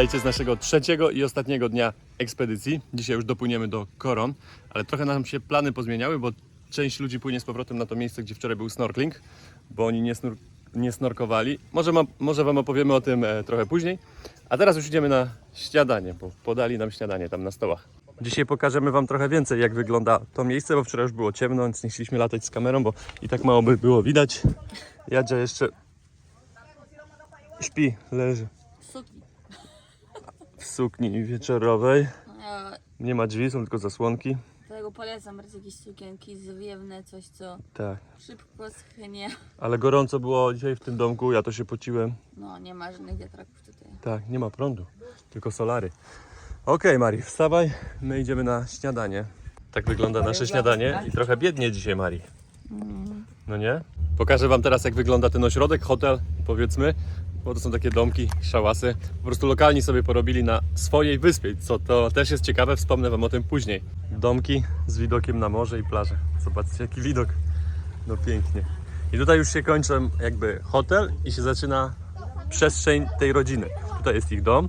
Witajcie z naszego trzeciego i ostatniego dnia ekspedycji. Dzisiaj już dopłyniemy do Koron, ale trochę nam się plany pozmieniały, bo część ludzi płynie z powrotem na to miejsce, gdzie wczoraj był snorkling, bo oni nie, snur- nie snorkowali. Może, ma, może Wam opowiemy o tym e, trochę później. A teraz już idziemy na śniadanie, bo podali nam śniadanie tam na stołach. Dzisiaj pokażemy Wam trochę więcej, jak wygląda to miejsce, bo wczoraj już było ciemno, więc nie chcieliśmy latać z kamerą, bo i tak mało by było widać. Jadzia jeszcze śpi, leży sukni wieczorowej. Ja Nie ma drzwi, są tylko zasłonki. dlatego polecam brać jakieś sukienki zwiewne, coś co Tak. szybko schnie. Ale gorąco było dzisiaj w tym domku, ja to się pociłem. No, nie ma żadnych wiatraków tutaj. Tak, nie ma prądu, tylko solary. Okej, Mari, wstawaj, my idziemy na śniadanie. Tak wygląda nasze śniadanie i trochę biednie dzisiaj, Mari. No nie? Pokażę Wam teraz, jak wygląda ten ośrodek, hotel, powiedzmy, bo to są takie domki, szałasy. Po prostu lokalni sobie porobili na swojej wyspie, co to też jest ciekawe, wspomnę Wam o tym później. Domki z widokiem na morze i plażę. Zobaczcie, jaki widok. No pięknie. I tutaj już się kończy jakby hotel i się zaczyna przestrzeń tej rodziny. Tutaj jest ich dom,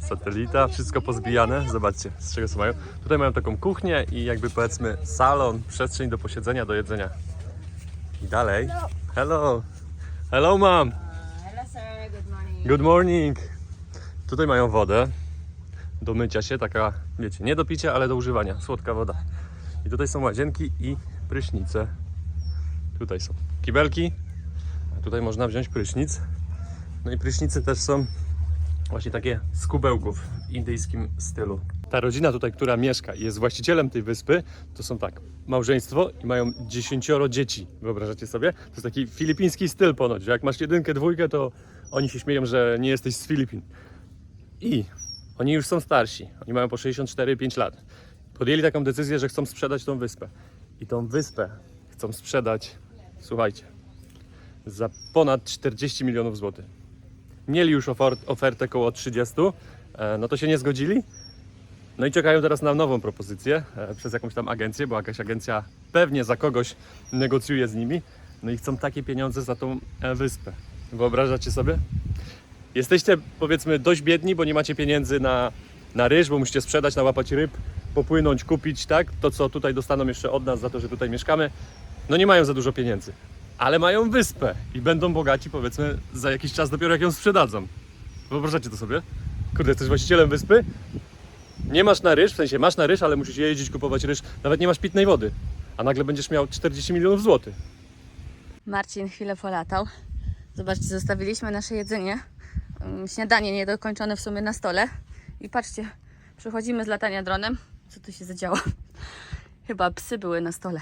satelita, wszystko pozbijane. Zobaczcie, z czego co mają. Tutaj mają taką kuchnię i jakby powiedzmy salon, przestrzeń do posiedzenia, do jedzenia. I dalej. Hello. Hello, mom. Good morning. Tutaj mają wodę do mycia się, taka, wiecie, nie do picia, ale do używania. Słodka woda. I tutaj są łazienki i prysznice. Tutaj są kibelki, a tutaj można wziąć prysznic. No i prysznice też są właśnie takie z kubełków w indyjskim stylu. Ta rodzina tutaj, która mieszka i jest właścicielem tej wyspy, to są tak, małżeństwo i mają dziesięcioro dzieci. Wyobrażacie sobie? To jest taki filipiński styl ponoć, że jak masz jedynkę, dwójkę, to oni się śmieją, że nie jesteś z Filipin. I oni już są starsi, oni mają po 64-5 lat. Podjęli taką decyzję, że chcą sprzedać tą wyspę. I tą wyspę chcą sprzedać, słuchajcie, za ponad 40 milionów złotych. Mieli już ofer- ofertę około 30, e, no to się nie zgodzili. No i czekają teraz na nową propozycję e, przez jakąś tam agencję, bo jakaś agencja pewnie za kogoś negocjuje z nimi. No i chcą takie pieniądze za tą e, wyspę. Wyobrażacie sobie? Jesteście powiedzmy dość biedni, bo nie macie pieniędzy na, na ryż, bo musicie sprzedać, nałapać ryb, popłynąć, kupić, tak? To, co tutaj dostaną jeszcze od nas za to, że tutaj mieszkamy. No nie mają za dużo pieniędzy, ale mają wyspę i będą bogaci powiedzmy za jakiś czas dopiero jak ją sprzedadzą. Wyobrażacie to sobie? Kurde, jesteś właścicielem wyspy, nie masz na ryż, w sensie masz na ryż, ale musisz jeździć, kupować ryż, nawet nie masz pitnej wody, a nagle będziesz miał 40 milionów złotych. Marcin chwilę polatał. Zobaczcie, zostawiliśmy nasze jedzenie. mm, Śniadanie niedokończone w sumie na stole. I patrzcie, przychodzimy z latania dronem. Co tu się zadziało? Chyba psy były na stole.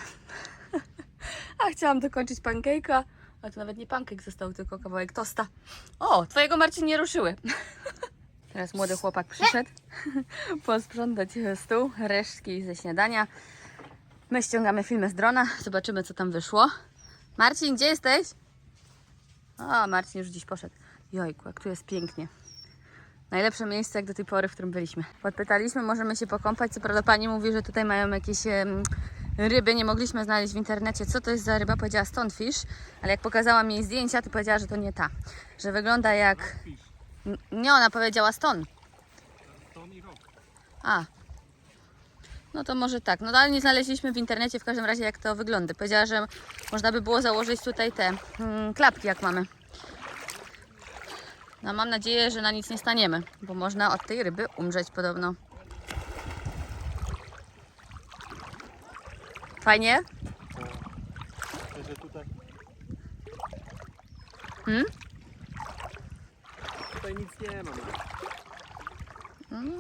A chciałam dokończyć pancake'a, a to nawet nie pancake został, tylko kawałek tosta. O, twojego Marcin nie ruszyły. Teraz młody chłopak przyszedł posprzątać stół, resztki ze śniadania. My ściągamy filmy z drona, zobaczymy co tam wyszło. Marcin, gdzie jesteś? O, Marcin już gdzieś poszedł. Jojku, jak tu jest pięknie. Najlepsze miejsce jak do tej pory, w którym byliśmy. Podpytaliśmy, możemy się pokąpać. Co prawda pani mówi, że tutaj mają jakieś em, ryby. Nie mogliśmy znaleźć w internecie, co to jest za ryba. Powiedziała stonefish, ale jak pokazała mi jej zdjęcia, to powiedziała, że to nie ta. Że wygląda jak... Nie, ona powiedziała stone. A. No to może tak. No ale nie znaleźliśmy w internecie w każdym razie jak to wygląda. Powiedziała, że można by było założyć tutaj te mm, klapki jak mamy. No mam nadzieję, że na nic nie staniemy, bo można od tej ryby umrzeć podobno. Fajnie? Hmm? Tutaj nic nie ma.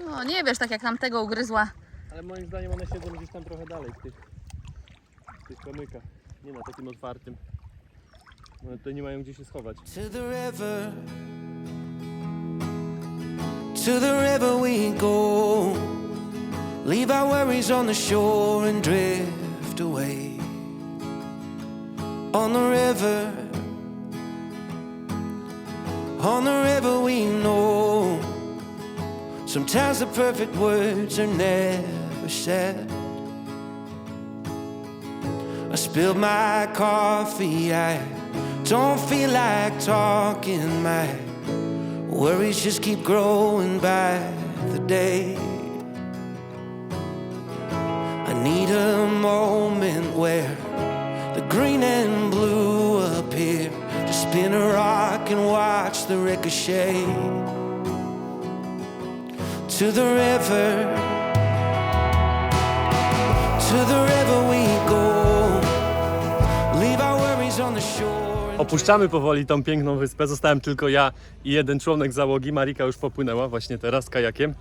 No nie wiesz, tak jak nam tego ugryzła. Ale moim zdaniem one siedzą gdzieś tam trochę dalej w tych, w tych kamykach. Nie na takim otwartym. One tutaj nie mają gdzie się schować. To the river, to the river we go. Leave our worries on the shore and drift away. On the river, on the river we know. Sometimes the perfect words are never said. I spilled my coffee, I don't feel like talking. My Worries just keep growing by the day. I need a moment where the green and blue appear. to spin a rock and watch the ricochet to the river. To the river we go. Leave our worries on the shore. Opuszczamy powoli tą piękną wyspę. Zostałem tylko ja i jeden członek załogi. Marika już popłynęła właśnie teraz kajakiem.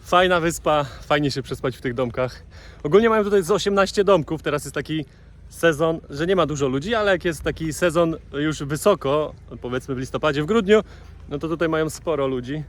Fajna wyspa, fajnie się przespać w tych domkach. Ogólnie mają tutaj z 18 domków. Teraz jest taki sezon, że nie ma dużo ludzi, ale jak jest taki sezon już wysoko, powiedzmy w listopadzie, w grudniu, no to tutaj mają sporo ludzi.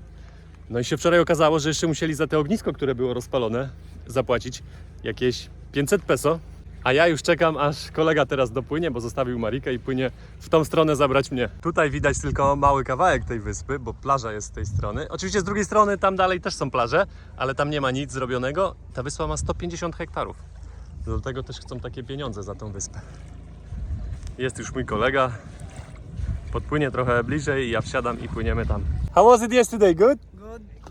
No i się wczoraj okazało, że jeszcze musieli za te ognisko, które było rozpalone, zapłacić jakieś 500 peso. A ja już czekam, aż kolega teraz dopłynie, bo zostawił Marikę i płynie w tą stronę zabrać mnie. Tutaj widać tylko mały kawałek tej wyspy, bo plaża jest z tej strony. Oczywiście z drugiej strony tam dalej też są plaże, ale tam nie ma nic zrobionego. Ta wyspa ma 150 hektarów. Dlatego też chcą takie pieniądze za tą wyspę. Jest już mój kolega. Podpłynie trochę bliżej i ja wsiadam i płyniemy tam. How was it yesterday? Good?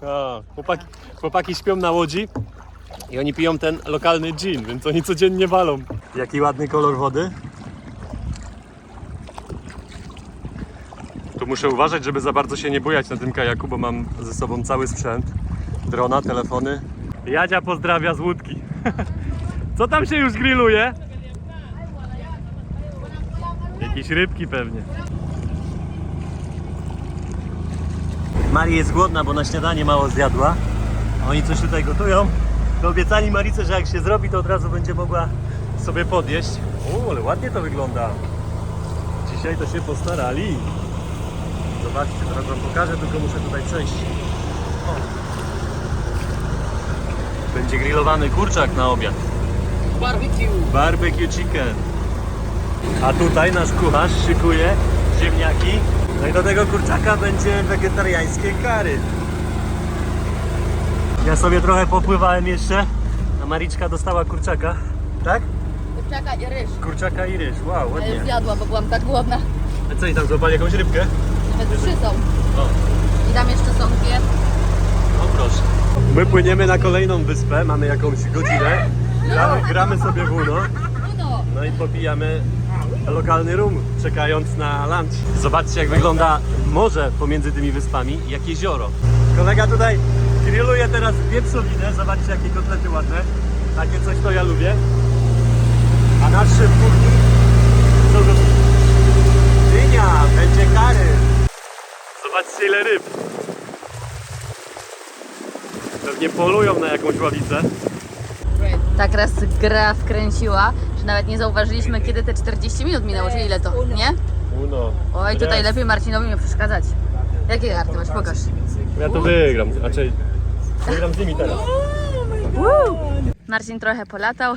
O, chłopaki, chłopaki śpią na łodzi i oni piją ten lokalny gin, więc oni codziennie walą. Jaki ładny kolor wody. Tu muszę uważać, żeby za bardzo się nie bujać na tym kajaku, bo mam ze sobą cały sprzęt. Drona, telefony. Jadzia pozdrawia z łódki. Co tam się już grilluje? Jakieś rybki pewnie. Marii jest głodna, bo na śniadanie mało zjadła. Oni coś tutaj gotują. To obiecali Marice, że jak się zrobi, to od razu będzie mogła sobie podjeść. O, ale ładnie to wygląda. Dzisiaj to się postarali. Zobaczcie, teraz wam pokażę, tylko muszę tutaj przejść. O. Będzie grillowany kurczak na obiad. Barbecue. Barbecue chicken. A tutaj nasz kucharz szykuje ziemniaki. No i do tego kurczaka będzie wegetariańskie kary. Ja sobie trochę popływałem jeszcze, a Mariczka dostała kurczaka. Tak? Kurczaka i ryż. Kurczaka i ryż. Wow, Ja już ładnie. zjadła, bo byłam tak głodna. A co i tam złapali jakąś rybkę? Nawet trzy są. O, I tam jeszcze są dwie. no proszę. My płyniemy na kolejną wyspę, mamy jakąś godzinę. Gramy, gramy sobie w Uno. No. No i popijamy lokalny rum, czekając na lunch. Zobaczcie, jak wygląda morze pomiędzy tymi wyspami, jak jezioro. Kolega tutaj grilluje teraz wieprzowinę. Zobaczcie, jakie kotlety ładne. Takie coś, to ja lubię. A nasz szef kuchni... Co. Dynia! Będzie kary! Zobaczcie, ile ryb. Pewnie polują na jakąś ławicę. Tak raz gra wkręciła, nawet nie zauważyliśmy, kiedy te 40 minut minęło, czy ile to, nie? Uno. Oj, tutaj Raz. lepiej Marcinowi nie przeszkadzać. Jakie karty masz? Pokaż. Ja to wygram, raczej wygram z nimi teraz. Marcin trochę polatał,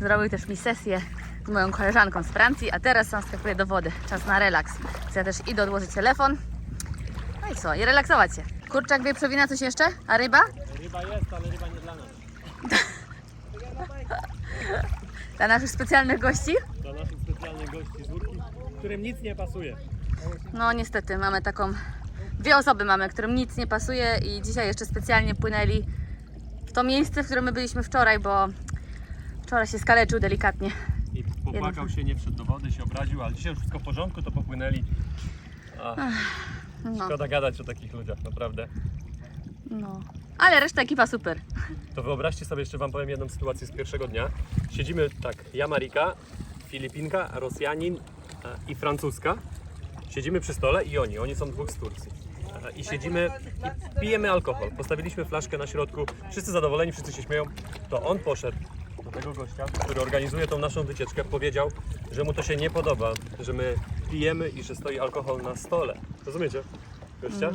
zrobił też mi sesję z moją koleżanką z Francji, a teraz sam skakuje do wody. Czas na relaks. Więc ja też idę odłożyć telefon. No i co? I relaksować się. Kurczak, wieprzowina, coś jeszcze? A ryba? Ryba jest, ale ryba nie dla nas. Dla naszych specjalnych gości? Dla naszych specjalnych gości z Łódki, którym nic nie pasuje. No niestety, mamy taką... Dwie osoby mamy, którym nic nie pasuje i dzisiaj jeszcze specjalnie płynęli w to miejsce, w którym my byliśmy wczoraj, bo wczoraj się skaleczył delikatnie. I popłakał się, nie wszedł do wody, się obraził, ale dzisiaj już wszystko w porządku, to popłynęli. Ach, No, szkoda gadać o takich ludziach, naprawdę. no. Ale reszta ekipa super. To wyobraźcie sobie, jeszcze Wam powiem jedną sytuację z pierwszego dnia. Siedzimy tak, ja Marika, Filipinka, Rosjanin e, i Francuska. Siedzimy przy stole i oni, oni są dwóch z Turcji. E, I siedzimy i pijemy alkohol. Postawiliśmy flaszkę na środku, wszyscy zadowoleni, wszyscy się śmieją. To on poszedł do tego gościa, który organizuje tą naszą wycieczkę, powiedział, że mu to się nie podoba, że my pijemy i że stoi alkohol na stole. Rozumiecie? Gościa?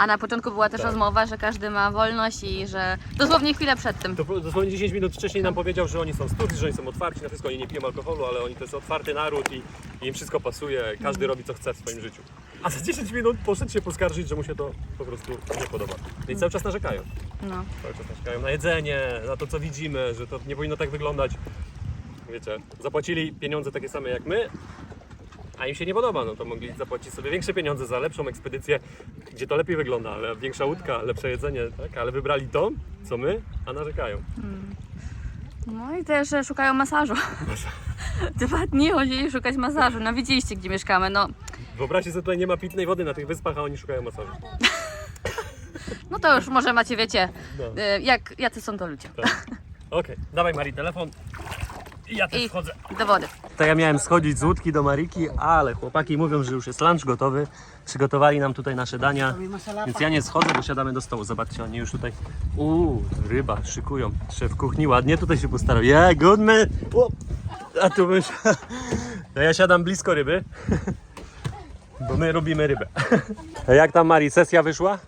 A na początku była też Tak. rozmowa, że każdy ma wolność i że dosłownie chwilę przed tym. To po- dosłownie 10 minut wcześniej nam powiedział, że oni są Turcji, że oni są otwarci na wszystko, oni nie piją alkoholu, ale oni to jest otwarty naród i, i im wszystko pasuje, każdy robi co chce w swoim życiu. A za 10 minut poszedł się poskarżyć, że mu się to po prostu nie podoba. I cały czas narzekają. No. Cały czas narzekają na jedzenie, na to co widzimy, że to nie powinno tak wyglądać. Wiecie, zapłacili pieniądze takie same jak my, a im się nie podoba, no to mogli zapłacić sobie większe pieniądze za lepszą ekspedycję, gdzie to lepiej wygląda, ale większa łódka, lepsze jedzenie, tak? Ale wybrali to, co my, a narzekają. No i też e, szukają masażu. Dwa dni chodzili szukać masażu. No widzieliście, gdzie mieszkamy. No, Wyobraźcie sobie, tutaj nie ma pitnej wody na tych wyspach, a oni szukają masażu. no to już może macie, wiecie, No. e, jak, jacy są to ludzie. Okej, dawaj Mari telefon. I ja też I wchodzę. do wody. To ja miałem schodzić z łódki do Mariki, ale chłopaki mówią, że już jest lunch gotowy. Przygotowali nam tutaj nasze dania, więc ja nie schodzę, bo siadamy do stołu. Zobaczcie, oni już tutaj, uuu, ryba, szykują. Szef kuchni ładnie tutaj się postarał. Yeah, good man! O, a tu mysz. To ja siadam blisko ryby, bo my robimy rybę. A jak tam Mari, sesja wyszła?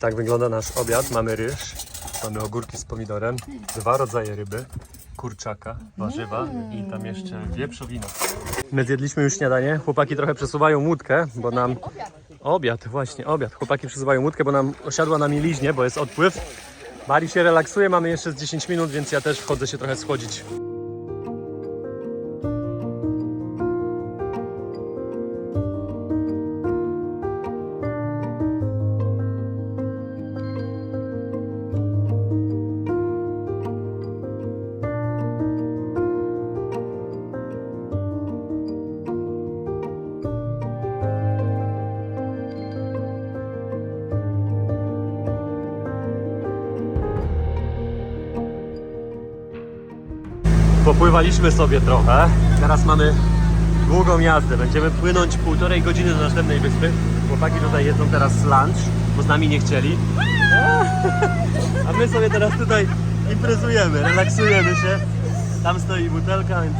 Tak wygląda nasz obiad. Mamy ryż, mamy ogórki z pomidorem, dwa rodzaje ryby, kurczaka, warzywa i tam jeszcze wieprzowina. My zjedliśmy już śniadanie. Chłopaki trochę przesuwają łódkę, bo nam... Obiad, właśnie, obiad. Chłopaki przesuwają łódkę, bo nam osiadła na mieliźnie, bo jest odpływ. Mari się relaksuje, mamy jeszcze z 10 minut, więc ja też wchodzę się trochę schłodzić. Popływaliśmy sobie trochę. Teraz mamy długą jazdę. Będziemy płynąć półtorej godziny do następnej wyspy. Chłopaki tutaj jedzą teraz lunch, bo z nami nie chcieli. A my sobie teraz tutaj imprezujemy, relaksujemy się. Tam stoi butelka, więc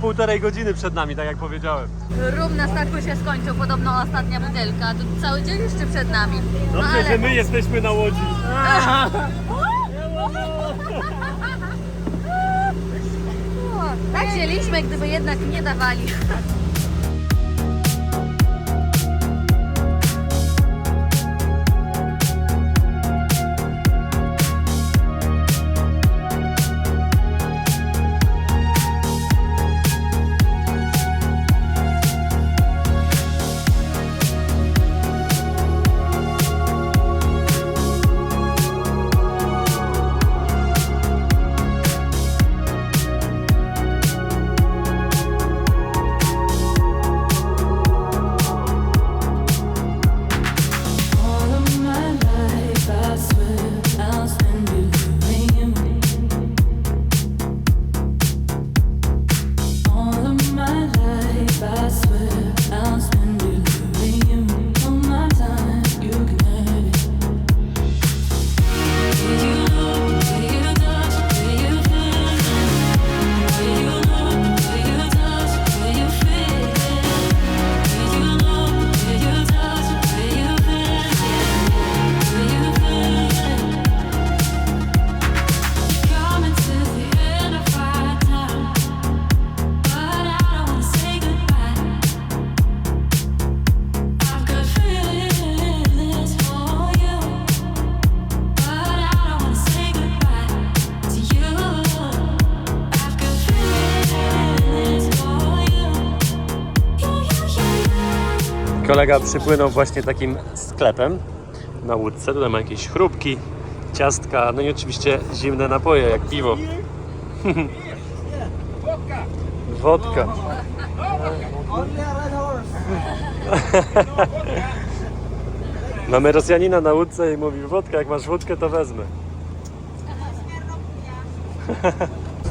półtorej godziny przed nami, tak jak powiedziałem. Rum na statku się skończył, podobno ostatnia butelka. To cały dzień jeszcze przed nami. No Dobrze, ale... że my jesteśmy na łodzi. Wzięliśmy, gdyby jednak nie dawali. Kolega przypłynął właśnie takim sklepem na łódce. Tutaj ma jakieś chrupki, ciastka, no i oczywiście zimne napoje, jak piwo. Wodka. Mamy Rosjanina na łódce i mówi wodka, jak masz wódkę to wezmę.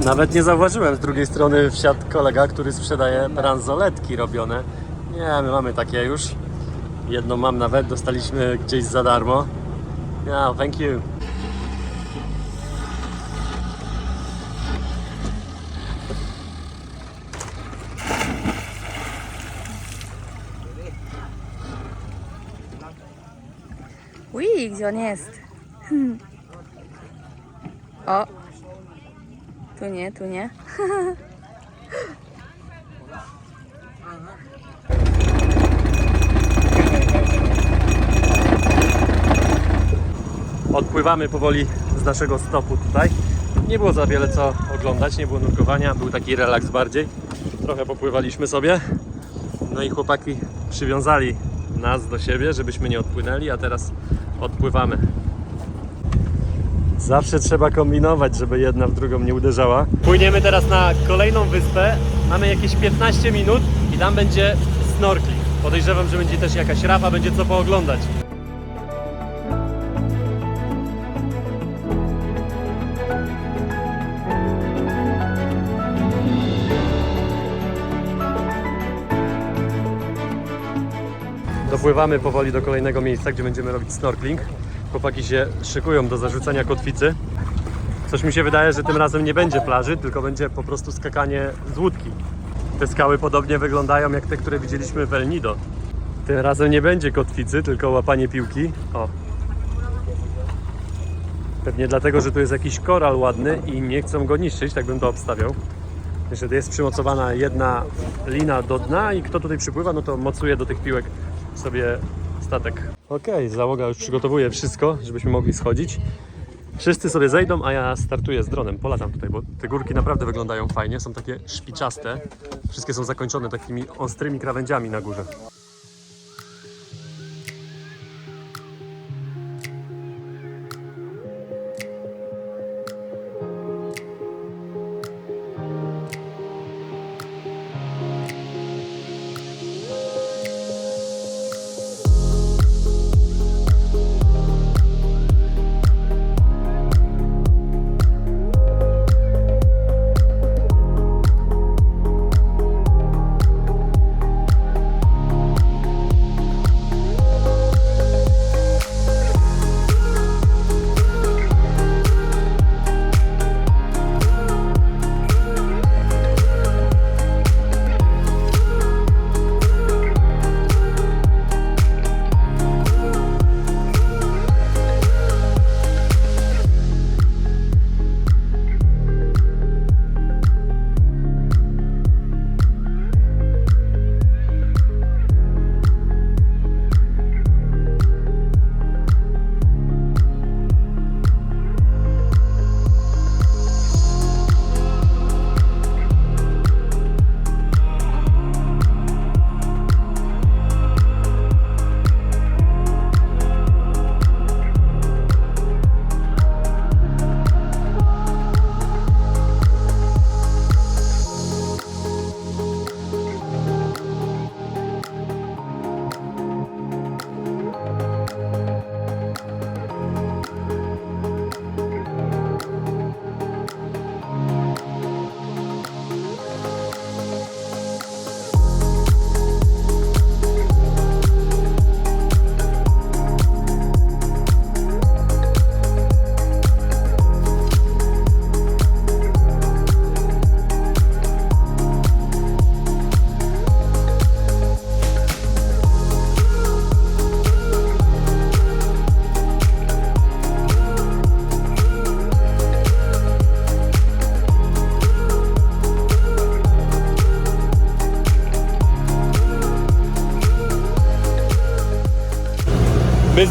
Nawet nie zauważyłem z drugiej strony wsiadł kolega, który sprzedaje bransoletki robione. Nie, my mamy takie już. Jedną mam nawet, dostaliśmy gdzieś za darmo. Yeah, thank you. Ui, gdzie on jest? O! Tu nie, tu nie. Odpływamy powoli z naszego stopu tutaj. Nie było za wiele co oglądać, nie było nurkowania, był taki relaks bardziej. Trochę popływaliśmy sobie. No i chłopaki przywiązali nas do siebie, żebyśmy nie odpłynęli, a teraz odpływamy. Zawsze trzeba kombinować, żeby jedna w drugą nie uderzała. Płyniemy teraz na kolejną wyspę. Mamy jakieś 15 minut i tam będzie snorkling. Podejrzewam, że będzie też jakaś rafa, będzie co pooglądać. Dopływamy powoli do kolejnego miejsca, gdzie będziemy robić snorkling. Chłopaki się szykują do zarzucania kotwicy. Coś mi się wydaje, że tym razem nie będzie plaży, tylko będzie po prostu skakanie z łódki. Te skały podobnie wyglądają jak te, które widzieliśmy w El Nido. Tym razem nie będzie kotwicy, tylko łapanie piłki. O. Pewnie dlatego, że tu jest jakiś koral ładny i nie chcą go niszczyć, tak bym to obstawiał. Że jest przymocowana jedna lina do dna i kto tutaj przypływa, no to mocuje do tych piłek sobie statek. Okej, załoga już przygotowuje wszystko, żebyśmy mogli schodzić. Wszyscy sobie zejdą, a ja startuję z dronem. Polatam tutaj, bo te górki naprawdę wyglądają fajnie. Są takie szpiczaste. Wszystkie są zakończone takimi ostrymi krawędziami na górze.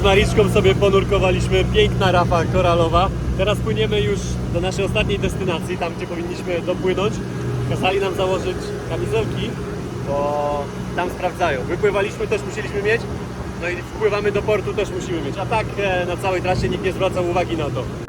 Mariczką sobie ponurkowaliśmy, piękna rafa koralowa. Teraz płyniemy już do naszej ostatniej destynacji, tam gdzie powinniśmy dopłynąć. Kazali nam założyć kamizelki, bo tam sprawdzają. Wypływaliśmy też musieliśmy mieć, no i wpływamy do portu też musimy mieć. A tak e, na całej trasie nikt nie zwracał uwagi na to.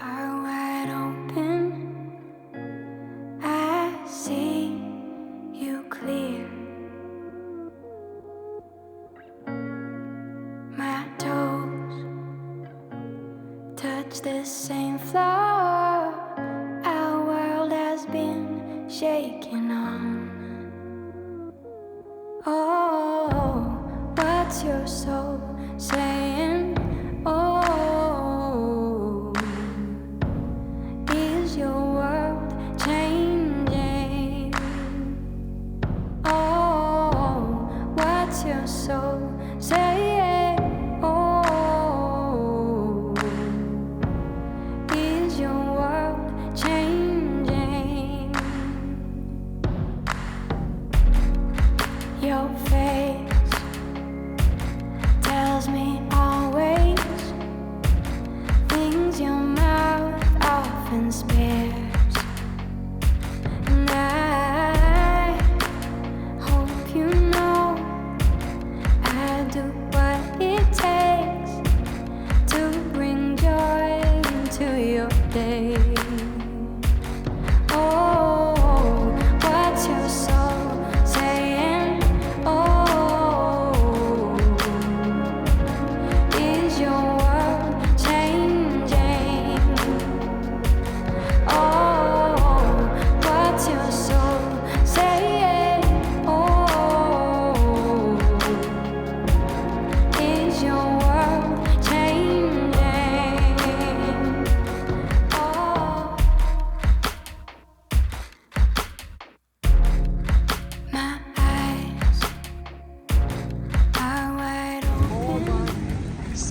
Touch the same floor. Our world has been shaken on. Oh, what's your soul saying?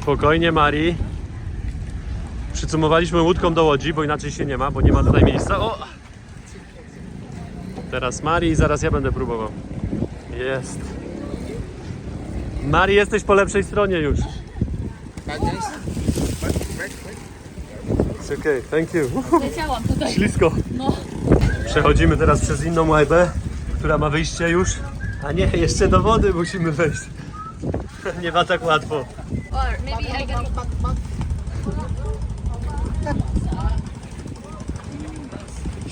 Spokojnie, Mari. Przycumowaliśmy łódką do łodzi, bo inaczej się nie ma, bo nie ma tutaj miejsca. O! Teraz Mari i zaraz ja będę próbował. Jest. Mari, jesteś po lepszej stronie już. It's okay, thank you. Leciałam tutaj. Ślisko. No. Przechodzimy teraz przez inną łajbę, która ma wyjście już. A nie, jeszcze do wody musimy wejść. Nie ma tak łatwo.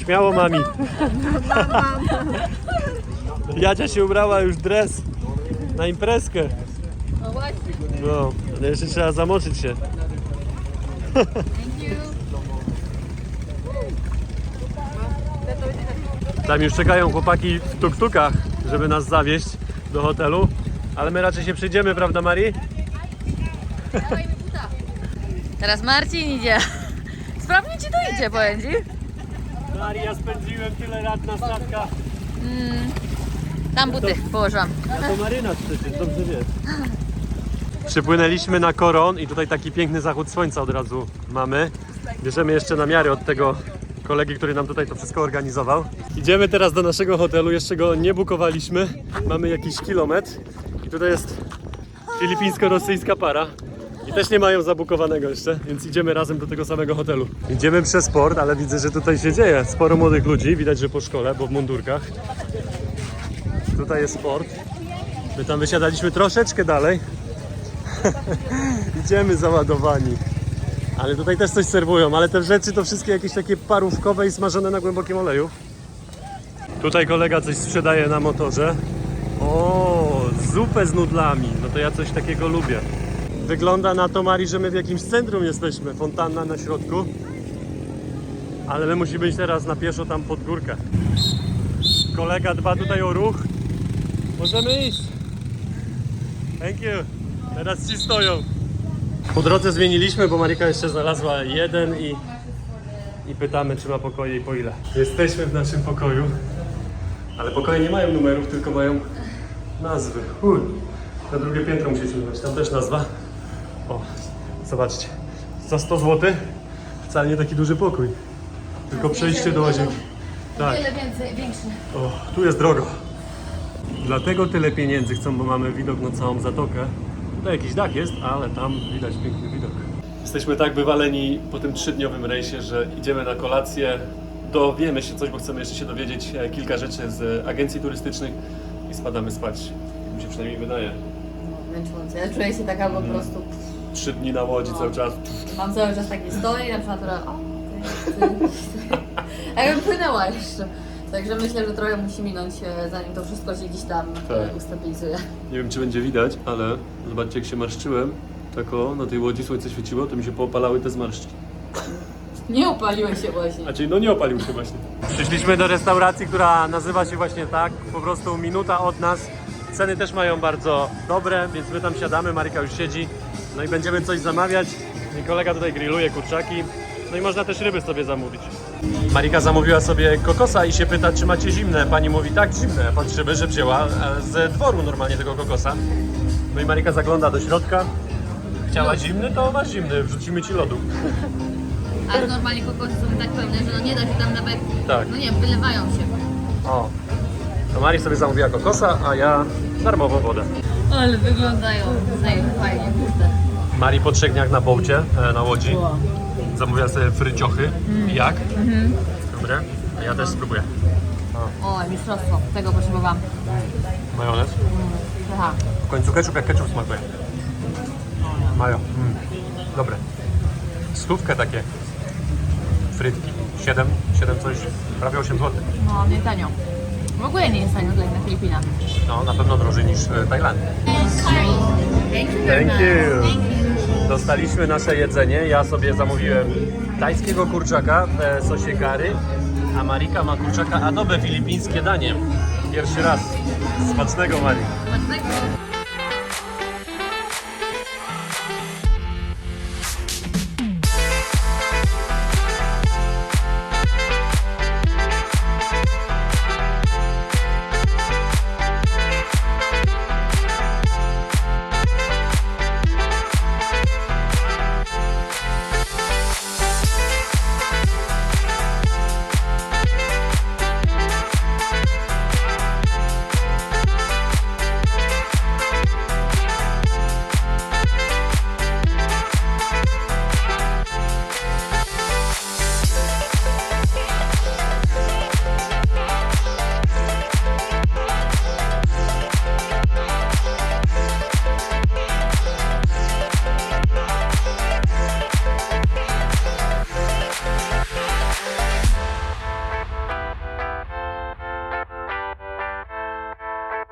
Śmiało mami. Jadzia się ubrała już dres na imprezkę. No właśnie. No, ale jeszcze trzeba zamoczyć się. Tam już czekają chłopaki w tuktukach, żeby nas zawieźć do hotelu. Ale my raczej się przyjdziemy, prawda Mari? Teraz Marcin idzie. Sprawnie ci to idzie, powiem ci. Mari, ja spędziłem tyle lat na statkach. Tam buty położyłam. Ja to marynarz przecież, dobrze wiesz. Przypłynęliśmy na Koron i tutaj taki piękny zachód słońca od razu mamy. Bierzemy jeszcze namiary od tego kolegi, który nam tutaj to wszystko organizował. Idziemy teraz do naszego hotelu, jeszcze go nie bukowaliśmy. Mamy jakiś kilometr i tutaj jest filipińsko-rosyjska para. Też nie mają zabukowanego jeszcze, więc idziemy razem do tego samego hotelu. Idziemy przez port, ale widzę, że tutaj się dzieje. Sporo młodych ludzi, widać, że po szkole, bo w mundurkach. Tutaj jest port. My tam wysiadaliśmy troszeczkę dalej. Idziemy załadowani. Ale tutaj też coś serwują, ale te rzeczy to wszystkie jakieś takie parówkowe i smażone na głębokim oleju. Tutaj kolega coś sprzedaje na motorze. O, zupę z nudlami. No to ja coś takiego lubię. Wygląda na to, Mari, że my w jakimś centrum jesteśmy. Fontanna na środku. Ale my musimy iść teraz na pieszo tam pod górkę. Kolega dba tutaj o ruch. Możemy iść. Thank you. Teraz ci stoją. Po drodze zmieniliśmy, bo Marika jeszcze znalazła jeden i, i pytamy, czy ma pokoje i po ile. Jesteśmy w naszym pokoju, ale pokoje nie mają numerów, tylko mają nazwy. Uj, na drugie piętro musicie wybrać, tam też nazwa. O, zobaczcie, za 100 zł wcale nie taki duży pokój, tylko przejście do łazienki. Tak. Wiele więcej, większy. O, tu jest drogo. Dlatego tyle pieniędzy chcą, bo mamy widok na całą zatokę. Tutaj jakiś dach jest, ale tam widać piękny widok. Jesteśmy tak wywaleni po tym trzydniowym rejsie, że idziemy na kolację, dowiemy się coś, bo chcemy jeszcze się dowiedzieć e, kilka rzeczy z agencji turystycznych i spadamy spać. Tak Mi się przynajmniej wydaje. Męczące. Ja czuję się taka po prostu... Trzy dni na łodzi cały czas. Mam cały czas taki stoi, na przykład teraz... O, ty, ty. Jakbym płynęła jeszcze. Także myślę, że trochę musi minąć, e, zanim to wszystko się gdzieś tam e, Tak. ustabilizuje. Nie wiem, czy będzie widać, ale zobaczcie, jak się marszczyłem. Tak o, na tej łodzi słońce świeciło, to mi się poopalały te zmarszczki. Nie opaliłeś się właśnie. Znaczy, no nie opalił się właśnie. Przyszliśmy do restauracji, która nazywa się właśnie tak, po prostu minuta od nas. Ceny też mają bardzo dobre, więc my tam siadamy, Marika już siedzi. No i będziemy coś zamawiać. I kolega tutaj grilluje kurczaki. No i można też ryby sobie zamówić. Marika zamówiła sobie kokosa i się pyta, czy macie zimne. Pani mówi, tak, zimne. Patrzymy, że wzięła e, z dworu normalnie tego kokosa. No i Marika zagląda do środka. Chciała zimny, to masz zimny, wrzucimy ci lodu. Ale normalnie kokosy są tak pełne, że no nie da się tam nawet... Tak. No nie, wylewają się. O, to Mari sobie zamówiła kokosa, a ja darmową wodę. Ale wyglądają Ej, fajnie, kurde. Mari po trzech dniach na bołcie, e, na łodzi, zamówiła sobie fryciochy. Jak? Dobre? A ja też spróbuję. O, mistrzostwo. Tego potrzebowałam. Majonez. Aha. W końcu ketchup jak ketchup smakuje. Majo. Mm. Dobre. Stówkę takie frytki. 7, 7 coś, prawie 8 zł. No, nie tanio. W ogóle nie jest tanio tutaj na Filipinach. No, na pewno drożej niż w Tajlandii. Thank you. Dostaliśmy nasze jedzenie. Ja sobie zamówiłem tajskiego kurczaka w sosie curry, a Marika ma kurczaka adobe filipińskie danie. Pierwszy raz. Smacznego Marii. Smacznego.